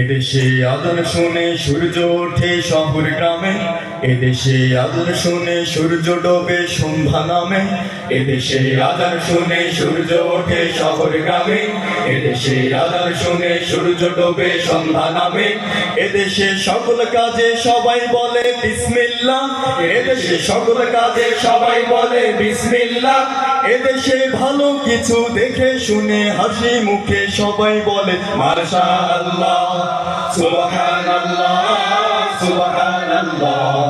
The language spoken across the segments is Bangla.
এদেশে আদর শুনে সূর্য ওঠে শহর গ্রামে এদেশে আদর শুনে সূর্য ডোবে সন্ধ্যা নামে। এদেশে আদর শুনে সূর্য ওঠে শহর গ্রামে। এদেশে আদর শুনে সূর্য ডোবে সন্ধ্যা নামে। এদেশে সকল কাজে সবাই বলে বিসমিল্লাহ। এদেশে সকল কাজে সবাই বলে বিসমিল্লাহ। এদেশে ভালো কিছু দেখে শুনে হাসি মুখে সবাই বলে মাশাআল্লাহ, সুবহানাল্লাহ সুবহানাল্লাহ।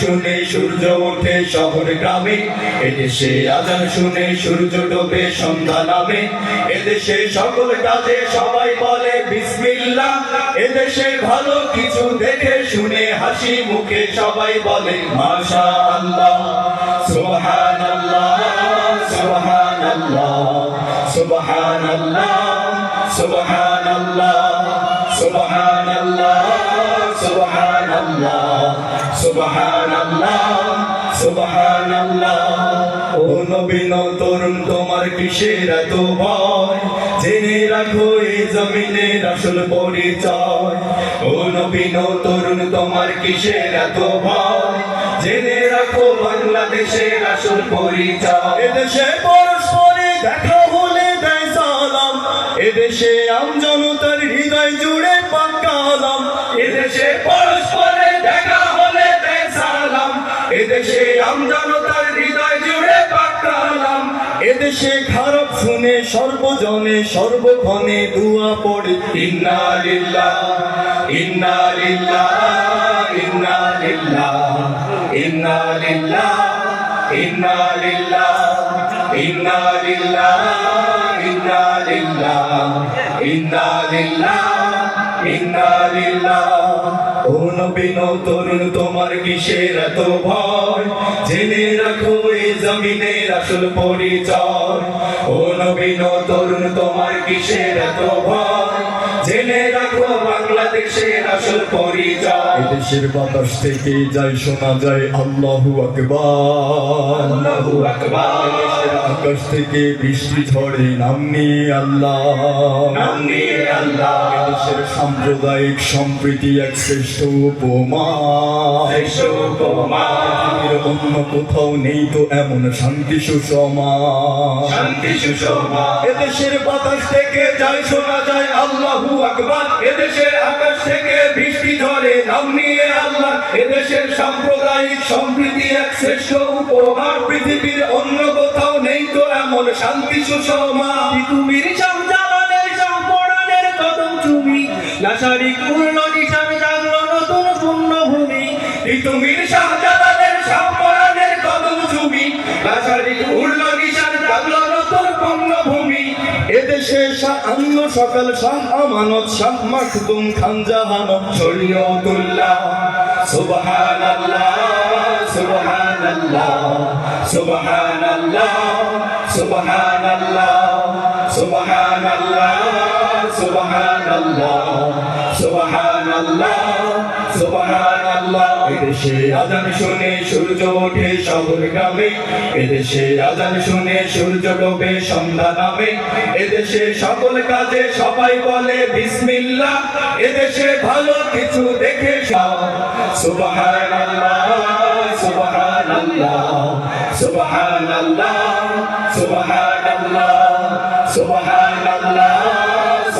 শুনে সূর্য ওঠে শহর এদেশে আজান শুনে সূর্য ডোবে সন্ধ্যা এদেশে সকল বলে বিসমিল্লাহ। এদেশে ভালো কিছু দেখে শুনে হাসি মুখে সবাই বলে মাশাআল্লাহ। সুবহানাল্লাহ সুবহানাল্লাহ সুবহানাল্লাহ সুবহানাল্লাহ সুবহানাল্লাহ। সুবহানাল্লাহ সুবহানাল্লাহ সুবহানাল্লাহ। ও নবীন তরুণ তোমার কিসের এত ভয়? জেনে রাখো, এই জমিনের আসল পরিচয়। ও নবীন তরুণ তোমার কিসের এত ভয়? জেনে রাখো, বাংলাদেশের আসল পরিচয়। এদেশে পরস্পরে দেখা এদেশে আম জনতার হৃদয় জুড়ে পাকালাম এদেশে পরস্পরে দেখা হলে সালাম। এদেশে আম জনতার হৃদয় জুড়ে পাকালাম এদেশে খারাপ শুনে সর্বজনে সর্বক্ষণে দুয়া পড়ে। ইন্না লিল্লাহ ইন্না লিল্লাহ ইন্না লিল্লাহ ইন্না লিল্লাহ ইন্না লিল্লাহ ইন্না লিল্লাহ। இந்தாதில்லா இந்தாதில்லா তরুণ তোমার কিসের এত ভয়? জেনে রাখো এই জমিনের আসল পরিচয়। ও নবীন তরুণ তোমার কিসের এত ভয়? জেনে রাখো বাংলাদেশের আসল পরিচয়। দেশের বাতাস থেকে যাই শোনা যায় আল্লাহু আকবার। আল্লাহু আকবার। আকাশ থেকে বৃষ্টি ঝরে নাম নিয়ে আল্লাহ। নাম আল্লাহ। দেশের সাম্প্রদায়িক সম্প্রীতি এক শ্রেষ্ঠ উপমা। উপমা। অন্য কোথাও নেই তো এমন শান্তি সুষমা। শান্তি সুষমা। এদেশের বাতাস থেকে যায় শোনা যায় আল্লাহু আকবার। এদেশের আকাশ থেকে বৃষ্টি ঝরে নাম নিয়ে আল্লাহ। এদেশের সাম্প্রদায়িক সম্প্রীতি এক শ্রেষ্ঠ উপহার পৃথিবীর অন্য কোথাও নেই তো এমন শান্তি সুষমা। কদম চুমি নাসারি পূর্ণ নিশান নতুন পূর্ণভূমি। পৃথিবীর শাহজালালের সম্পরানের কদম ছবি রাসারি উড়ল নিশান জাগলো নতুন পূর্ণভূমি। এদেশে শাহ আন্ন সকাল শাহ আমানত শাহ মাখদুম খান জাহানত শরীয়তুল্লাহ সুবহানাল্লাহ সুবহানাল্লাহ সুবহানাল্লাহ সুবহানাল্লাহ সুবহানাল্লাহ। সুবহানাল্লাহ সুবহানাল্লাহ সবাই বলে বিসমিল্লাহ এদেশে ভালো কিছু দেখে সুবহানাল্লাহ সুবহানাল্লাহ সুবহানাল্লাহ সুবহানাল্লাহ সুবহানাল্লাহ